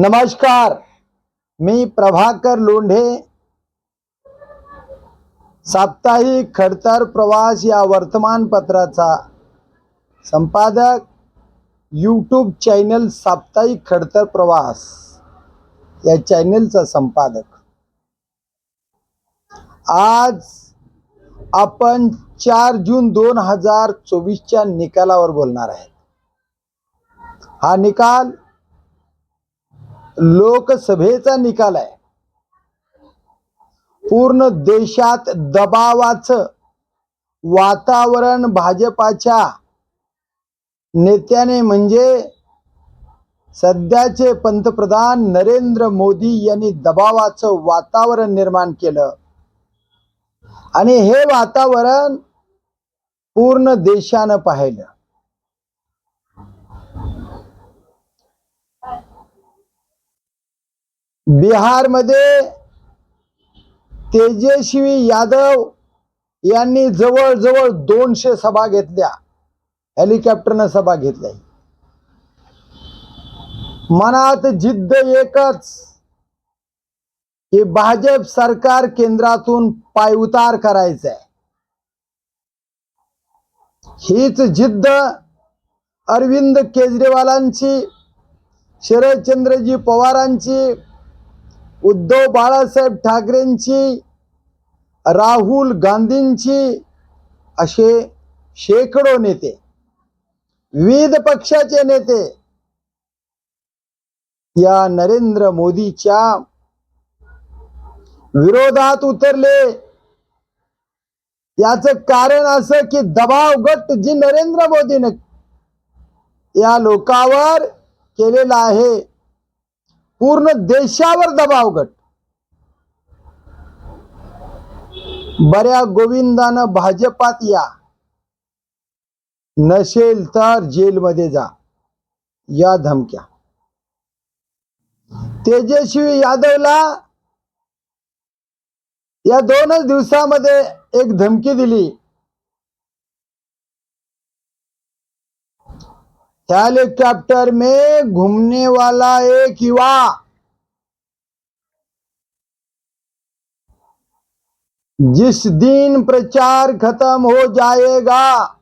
नमस्कार मी प्रभाकर लोंढे. साप्ताहिक खडतर प्रवास या वर्तमानपत्राचा संपादक यूट्यूब चॅनल साप्ताहिक खडतर प्रवास या चॅनलचा संपादक. आज आपण चार जून दोन हजार चोवीसच्या निकालावर बोलणार आहे. हा निकाल लोकसभेचा निकाल आहे. पूर्ण देशात दबावाचं वातावरण भाजपाच्या नेत्याने म्हणजे सध्याचे पंतप्रधान नरेंद्र मोदी यांनी दबावाचं वातावरण निर्माण केलं. आणि हे वातावरण पूर्ण देशानं पाहिलं. बिहारमध्ये तेजस्वी यादव यांनी जवळजवळ दोनशे सभा घेतल्या. हेलिकॉप्टरनं सभा घेतल्या. मनात जिद्द एकच की भाजप सरकार केंद्रातून पायउतार करायचंय. हीच जिद्द अरविंद केजरीवालांची शरदचंद्रजी पवारांची उद्धव बाळासाहेब ठाकरेंची राहुल गांधींची असे शेकडो नेते विविध पक्षाचे नेते या नरेंद्र मोदीच्या विरोधात उतरले. याच कारण असं की दबाव गट जी नरेंद्र मोदीने या लोकावर केलेला आहे. पूर्ण देशावर दबाव गट. बऱ्या गोविंदानं भाजपात या. नसेल तर जेलमध्ये जा. या धमक्या. तेजस्वी यादवला या दोनच दिवसामध्ये एक धमकी दिली. हेलीकॉप्टर में घूमने वाला एक युवा। जिस दिन प्रचार खत्म हो जाएगा,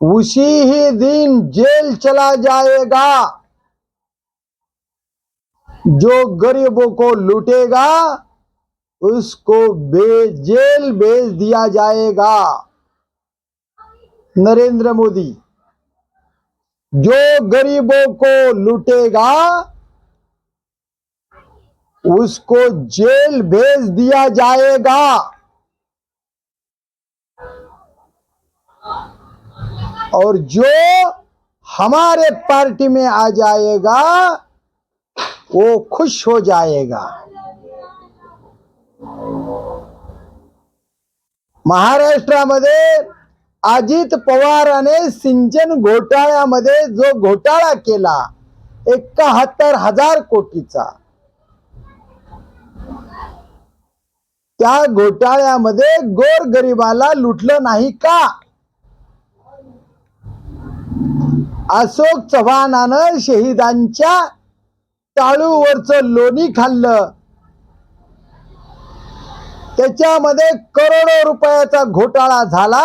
उसी ही दिन जेल चला जाएगा। जो गरीबों को लूटेगा, उसको जेल भेज दिया जाएगा। नरेंद्र मोदी जो गरीबों को लूटेगा, उसको जेल भेज दिया जाएगा। और जो हमारे पार्टी में आ जाएगा, वो खुश हो जाएगा। महाराष्ट्र महाराष्ट्रामध्ये अजित पवाराने सिंचन घोटाळ्यामध्ये जो घोटाळा केला एकाहत्तर हजार कोटीचा. त्या घोटाळ्यामध्ये गोर गरिबाला लुटलं नाही का? अशोक चव्हाणानं शहीदांच्या टाळूवरचं लोणी खाल्लं. त्याच्यामध्ये करोडो रुपयाचा घोटाळा झाला.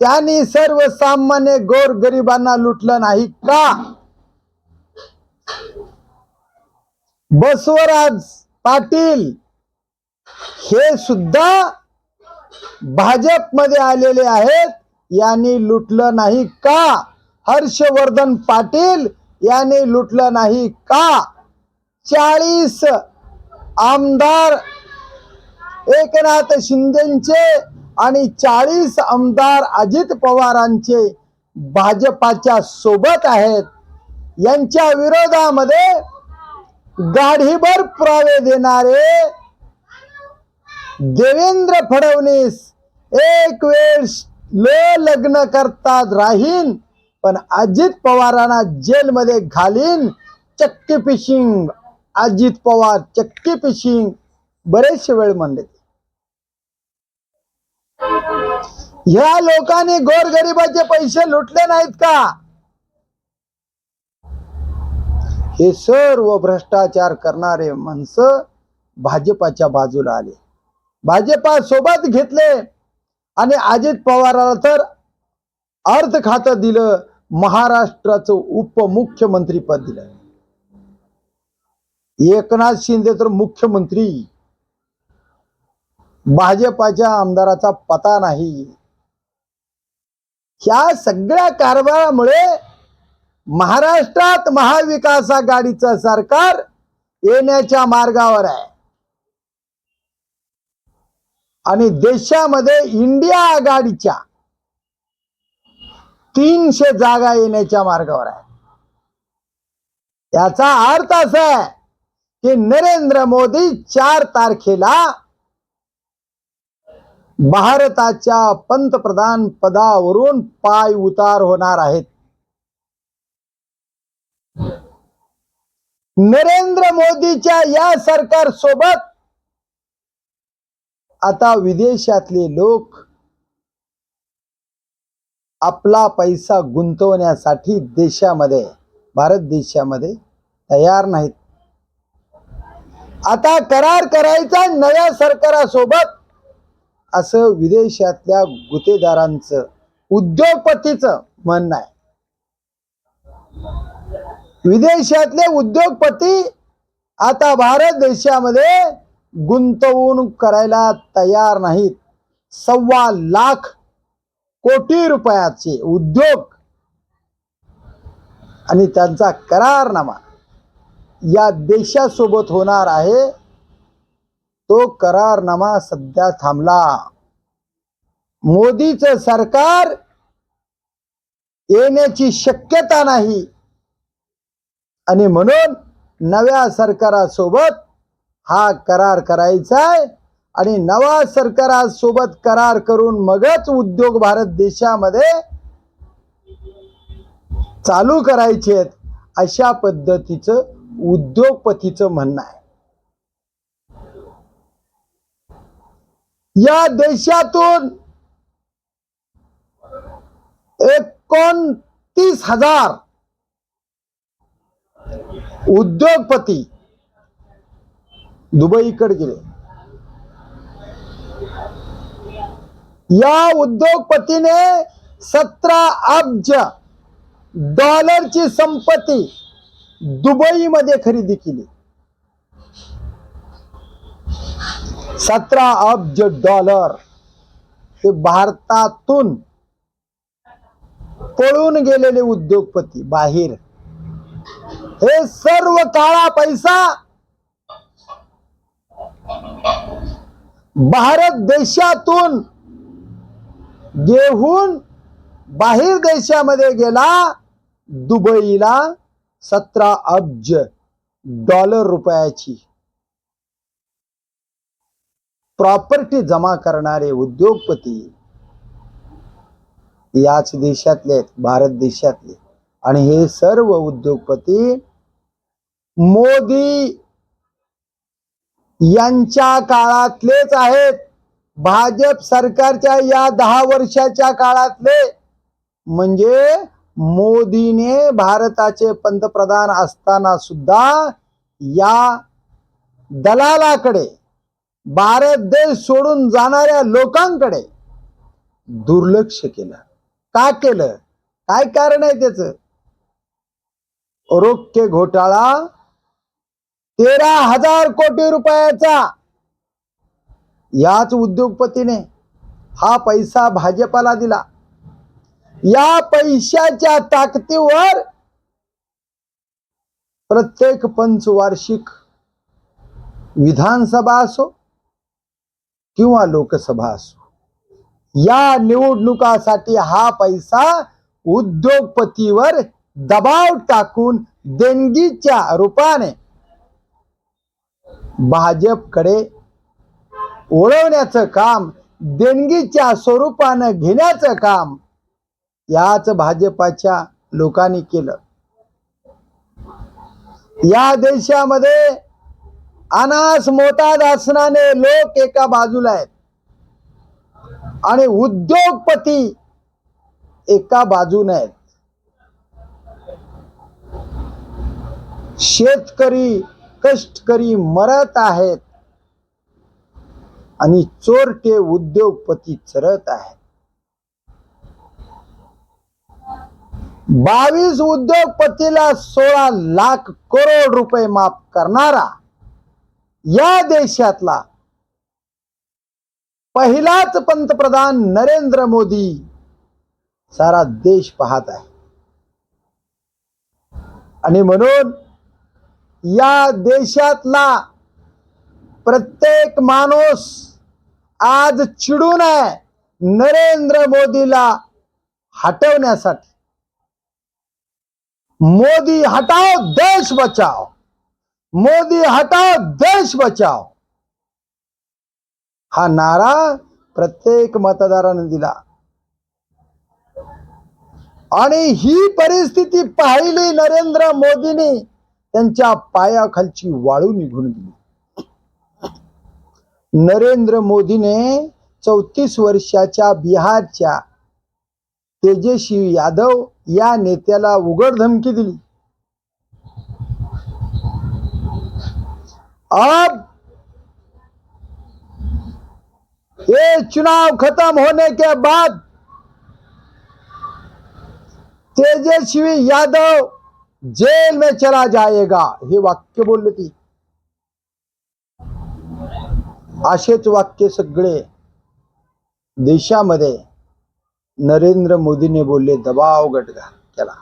त्यांनी सर्वसामान्य गोर गरिबांना लुटलं नाही का? बसवराज पाटील हे सुद्धा भाजपमध्ये आलेले आहेत. यांनी लुटलं नाही का? हर्षवर्धन पाटील यांनी लुटलं नाही का? चाळीस आमदार एकनाथ शिंदेचे आणि चाळीस आमदार अजित पवारांचे भाजपाच्या सोबत आहेत. यांच्या विरोधामध्ये गाढीभर पुरावे देणारे देवेंद्र फडणवीस एक वेळ ल लग्न करतात राहीन पण अजित पवारांना जेलमध्ये घालीन. चक्की फिशिंग अजित पवार चक्की फिशिंग बरेचसे वेळ म्हणले ह्या लोकांनी गोरगरिबाचे पैसे लुटले नाहीत का? हे सर्व भ्रष्टाचार करणारे माणसं भाजपाच्या बाजूला आले. भाजपा सोबत घेतले आणि अजित पवाराला तर अर्थ खातं दिलं महाराष्ट्राचं उपमुख्यमंत्री पद दिलं. एकनाथ शिंदे तर मुख्यमंत्री. भाजपाच्या आमदाराचा पता नाही. ह्या सगळ्या कारभारामुळे महाराष्ट्रात महाविकास आघाडीचं सरकार येण्याच्या मार्गावर आहे. आणि देशामध्ये इंडिया आघाडीच्या तीनशे जागा येण्याच्या मार्गावर आहे. याचा अर्थ असा आहे की नरेंद्र मोदी चार तारखेला भारताच्या पंतप्रधान पदावरून पाय उतार होणार आहेत. नरेंद्र मोदीच्या या सरकार सोबत आता विदेशातले लोक आपला पैसा गुंतवण्यासाठी देशामध्ये भारत देशामध्ये तयार नाहीत. आता करार करायचा नव्या सरकारासोबत असं विदेशातल्या गुतेदारांचं उद्योगपतीचं म्हणणं आहे. विदेशातले उद्योगपती आता भारत देशामध्ये गुंतवणूक करायला तयार नाहीत. सव्वा लाख कोटी रुपयाचे उद्योग आणि त्यांचा करारनामा या देशासोबत होणार आहे. तो करारनामा सध्या थांबला. मोदीचं सरकार येण्याची शक्यता नाही. आणि म्हणून नव्या सरकारासोबत हा करार करायचा आहे आणि नवा सरकारासोबत करार करून मगच उद्योग भारत देशामध्ये चालू करायचे आहेत अशा पद्धतीचं उद्योगपतीचं म्हणणं आहे. या देशातून एकोणतीस हजार उद्योगपती दुबईकडे गेले. या उद्योगपतीने सतरा अब्ज डॉलरची संपत्ती दुबईमध्ये खरेदी केली. सतरा अब्ज डॉलर. हे भारतातून पळून गेलेले उद्योगपती बाहेर. हे सर्व काळा पैसा भारत देशातून घेऊन बाहेर देशामध्ये गेला दुबईला सतरा अब्ज डॉलर रुपयाची. प्रॉपर्टी जमा करणारे उद्योगपती याच देशातले आहेत भारत देशातले. आणि हे सर्व उद्योगपती मोदी यांच्या काळातलेच आहेत. भाजप सरकारच्या या दहा वर्षाच्या काळातले. म्हणजे मोदीने भारताचे पंतप्रधान असताना सुद्धा या दलालाकडे भारत देश सोडून जाणाऱ्या लोकांकडे दुर्लक्ष केलं. का केलं? काय कारण आहे त्याच? रोखे घोटाळा तेरा हजार कोटी रुपयाचा. याच उद्योगपतीने हा पैसा भाजपाला दिला. या पैशाच्या ताकदीवर प्रत्येक पंचवार्षिक विधानसभा असो किंवा लोकसभा असो. या निवडणुकासाठी हा पैसा उद्योगपतीवर दबाव टाकून देणगीच्या रूपाने भाजपकडे ओढवण्याचं काम देणगीच्या स्वरूपानं घेण्याचं काम याच भाजपाच्या लोकांनी केलं. या देशामध्ये अनास मोताद असणारे लोक एका बाजूला आहेत. आणि उद्योगपती एका बाजूने आहेत. शेतकरी कष्टकरी मरत आहेत. आणि चोरटे उद्योगपती चरत आहेत. बावीस उद्योगपतीला सोळा लाख करोड रुपये माफ करणारा या देशातला पहिलाच पंतप्रधान नरेंद्र मोदी सारा देश पाहत आहे. आणि म्हणून या देशातला प्रत्येक माणूस आज चिडून आहे नरेंद्र मोदीला हटवण्यासाठी. मोदी हटाओ देश बचाओ. मोदी हटाओ देश बचाओ. हा नारा प्रत्येक मतदाराने दिला. आणि ही परिस्थिती पाहिली नरेंद्र मोदींनी त्यांच्या पायाखालची वाळू निघून दिली नरेंद्र मोदीने चौतीस वर्षाच्या बिहारच्या तेजस्वी यादव या नेत्याला उघड धमकी दिली. अब ये चुनाव खत्म होने के बाद तेजस्वी यादव जेल में चला जाएगा हे वाक्य बोलले ती असेच वाक्य सगळे देशामध्ये नरेंद्र मोदीने बोलले दबाव गटगा केला.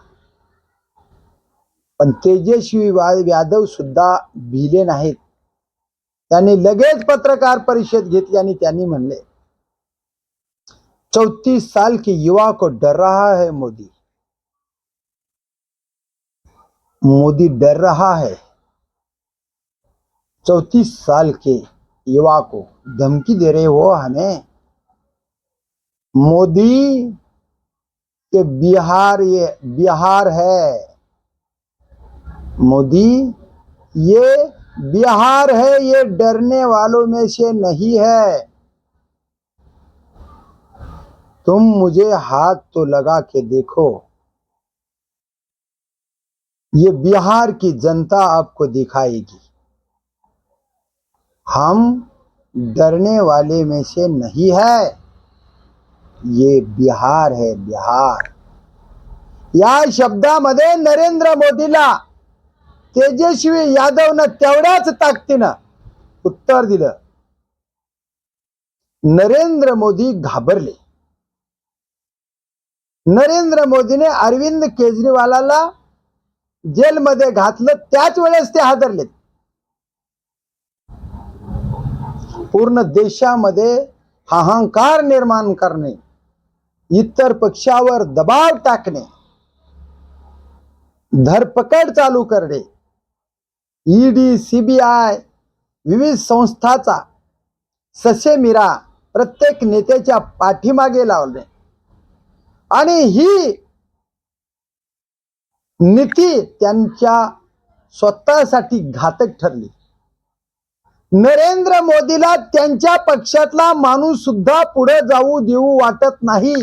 पण तेजस्वी यादव सुद्धा भिले नाहीत. त्यांनी लगेच पत्रकार परिषद घेतली आणि त्यांनी म्हणले, चौतीस साल के युवा को डर रहा है मोदी. मोदी डर रहा है. चौतीस साल के युवा को धमकी दे रहे हो हमें. मोदी के बिहार ये, बिहार है. मोदी, ये बिहार है, ये डरने वालों में से नहीं है। तुम मुझे हाथ तो लगा के देखो। ये बिहार की जनता आपको दिखाएगी। हम डरने वाले में से नहीं है। ये बिहार है बिहार या शब्दामध्ये नरेंद्र मोदी मोदीला। तेजस्वी यादवनं तेवढ्याच ताकदीनं उत्तर दिलं. नरेंद्र मोदी घाबरले. नरेंद्र मोदीने अरविंद केजरीवालाला जेलमध्ये घातलं त्याच वेळेस ते हादरले पूर्ण देशामध्ये हाहाकार निर्माण करणे इतर पक्षावर दबाव टाकणे धरपकड चालू करणे ईडी सीबीआय विविध संस्थाचा ससे मिरा प्रत्येक नेत्याच्या पाठीमागे लावले. आणि ही नीती त्यांच्या स्वतःसाठी घातक ठरली. नरेंद्र मोदीला त्यांच्या पक्षातला माणूस सुद्धा पुढे जाऊ देऊ वाटत नाही.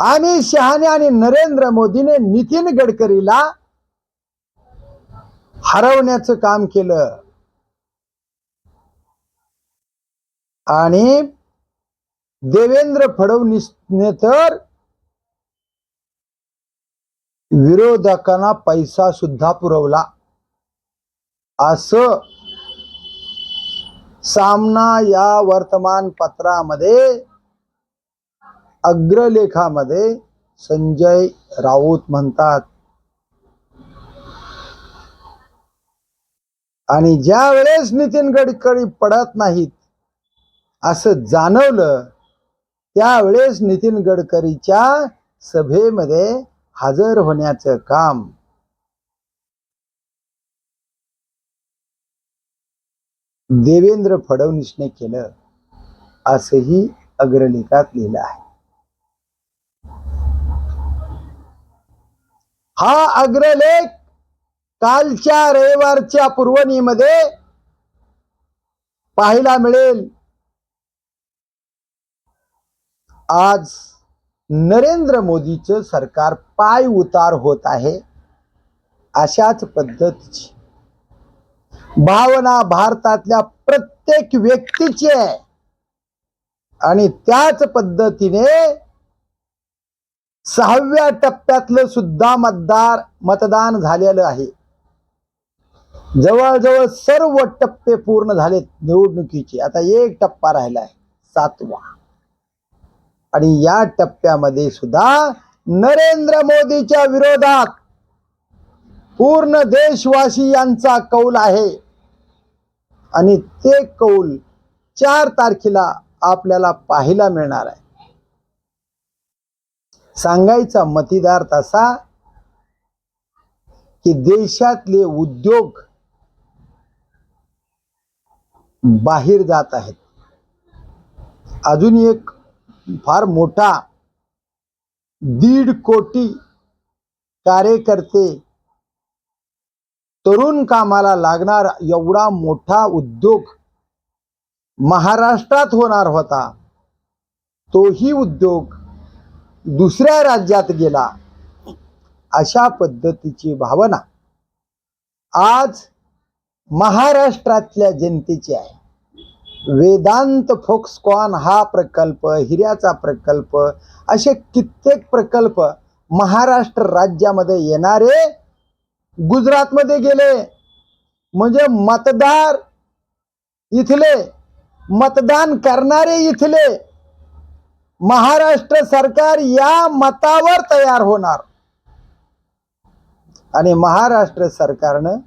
आणि शहाणे आणि नरेंद्र मोदीने नितीन गडकरीला हरवण्याचं काम केलं. आणि देवेंद्र फडणवीसने तर विरोधकांना पैसा सुद्धा पुरवला. असं सामना या वर्तमानपत्रामध्ये अग्रलेखामध्ये संजय राऊत म्हणतात. आणि ज्या वेळेस नितीन गडकरी पडत नाहीत असं जाणवलं त्यावेळेस नितीन गडकरीच्या सभेमध्ये हजर होण्याचं काम. देवेंद्र फडणवीसने केलं असंही अग्रलेखात लिहिलं आहे. हा अग्रलेख कालच्या रविवारच्या पुरवणीमध्ये पाहायला मिळेल. आज नरेंद्र मोदीचं सरकार पाय उतार होत आहे अशाच पद्धतीची. भावना भारतातल्या प्रत्येक व्यक्तीची आहे. आणि त्याच पद्धतीने सहाव्या टप्प्यातलं सुद्धा मतदार मतदान झालेलं आहे. जवळजवळ सर्व टप्पे पूर्ण झालेत निवडणुकीचे. आता एक टप्पा राहिला आहे सातवा. आणि या टप्प्यामध्ये सुद्धा नरेंद्र मोदीच्या विरोधात पूर्ण देशवासी यांचा कौल आहे. आणि ते कौल चार तारखेला आपल्याला पाहायला मिळणार आहे. सांगायचा मतीदार तसा की देशातले उद्योग बाहेर जात आहेत. अजून एक फार मोठा दीड कोटी कार्यकर्ते तरुण कामाला लागणार एवढा मोठा उद्योग महाराष्ट्रात होणार होता. तोही उद्योग दुसऱ्या राज्यात गेला. अशा पद्धतीची भावना आज महाराष्ट्रातल्या जनतेची आहे. वेदांत फोक्सकॉन हा प्रकल्प हिऱ्याचा प्रकल्प असे कित्येक प्रकल्प महाराष्ट्र राज्यामध्ये येणारे गुजरातमध्ये गेले. म्हणजे मतदार इथले मतदान करणारे इथले महाराष्ट्र सरकार या मतावर तयार होणार. आणि महाराष्ट्र सरकारनं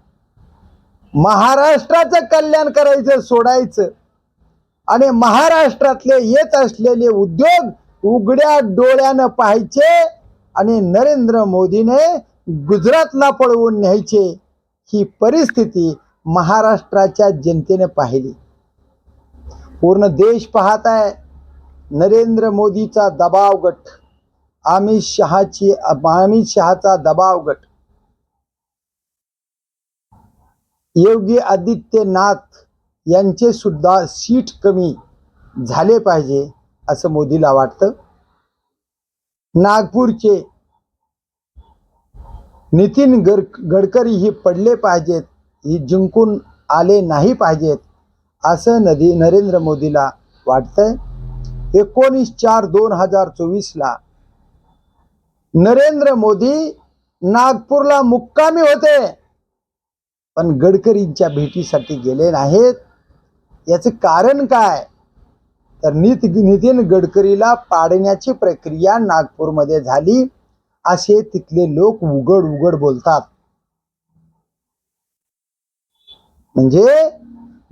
महाराष्ट्राचं कल्याण करायचं सोडायचं. आणि महाराष्ट्रातले येत असलेले उद्योग उघड्या डोळ्यानं पाहायचे आणि नरेंद्र मोदीने गुजरातला पळवून न्यायचे ही परिस्थिती महाराष्ट्राच्या जनतेने पाहिली. पूर्ण देश पाहत आहे. नरेंद्र मोदीचा दबाव गट. अमित शहाची अमित शहाचा दबाव गट. योगी आदित्यनाथ यांचे सुद्धा सीट कमी झाले पाहिजे असं मोदीला वाटतं. नागपूरचे नितीन गड गडकरी हे पडले पाहिजेत ही जिंकून आले नाही पाहिजेत असं नदी नरेंद्र मोदीला वाटतंय. एकोणीस चार दोन हजार चोवीसला नरेंद्र मोदी नागपूरला मुक्कामी होते पण गडकरींच्या भेटीसाठी गेले नाहीत. याचं कारण काय? तर नित नितीन गडकरीला पाडण्याची प्रक्रिया नागपूरमध्ये झाली. असे तिथले लोक उघड उघड बोलतात. म्हणजे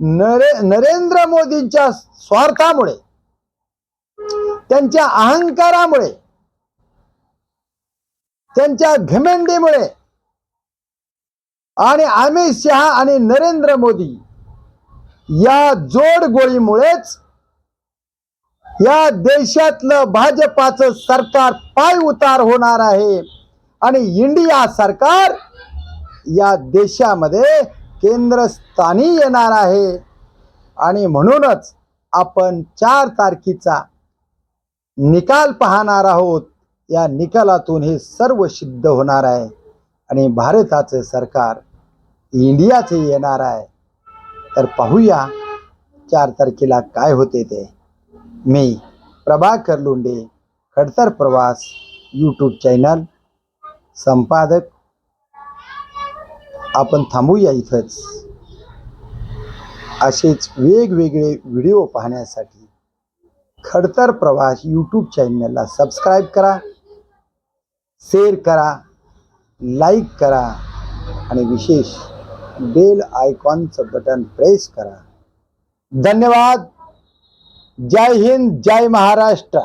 नरे नरेंद्र मोदींच्या स्वार्थामुळे त्यांच्या अहंकारामुळे त्यांच्या घमेंडीमुळे आणि अमित शहा आणि नरेंद्र मोदी या जोड गोळीमुळेच या देशातलं भाजपाचं सरकार पाय उतार होणार आहे. आणि इंडिया सरकार या देशामध्ये केंद्रस्थानी येणार आहे. आणि म्हणूनच आपण चार तारखेचा निकाल पाहणार आहोत. या निकालातून हे सर्व सिद्ध होणार आहे. आणि भारताचं सरकार इंडियाचे येणार आहे. तर पाहूया चार तारखेला काय होते ते. मी प्रभाकर लोंडे खडतर प्रवास यूट्यूब चॅनल संपादक. आपण थांबूया इथंच. असेच वेगवेगळे व्हिडिओ पाहण्यासाठी खडतर प्रवास यूट्यूब चॅनलला सबस्क्राईब करा शेअर करा लाईक करा आणि विशेष बेल आयकॉनचं बटन प्रेस करा. धन्यवाद. जय हिंद जय महाराष्ट्र.